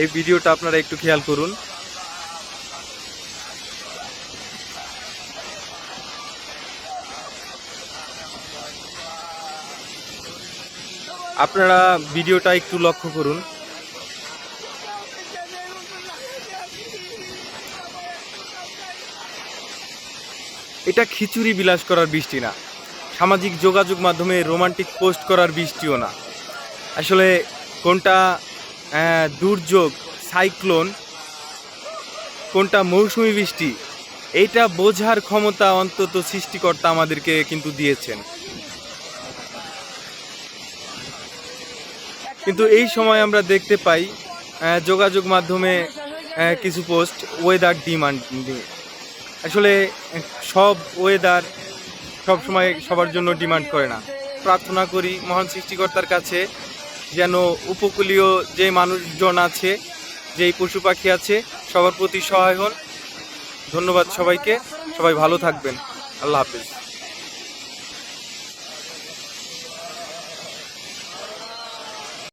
এই ভিডিওটা আপনারা একটু খেয়াল করুন। আপনারা ভিডিওটা একটু লক্ষ্য করুন। এটা খিচুড়ি বিলাস করার বৃষ্টি না। সামাজিক যোগাযোগ মাধ্যমে রোমান্টিক পোস্ট করার বৃষ্টিও না। আসলে কোনটা দুর্যোগ, সাইক্লোন, কোনটা মৌসুমি বৃষ্টি, এইটা বোঝার ক্ষমতা অন্তত সৃষ্টিকর্তা আমাদেরকে কিন্তু দিয়েছেন। কিন্তু এই সময় আমরা দেখতে পাই যোগাযোগ মাধ্যমে কিছু পোস্ট ওয়েদার ডিমান্ড আসলে, সব ওয়েদার সব সময় সবার জন্য ডিমান্ড করে না। প্রার্থনা করি মহান সৃষ্টিকর্তার কাছে যেন উপকূলীয় যে মানুষজন আছে, যেই পশু পাখি আছে, সবার প্রতি সহায় হন। ধন্যবাদ সবাইকে। সবাই ভালো থাকবেন। আল্লাহ হাফিজ।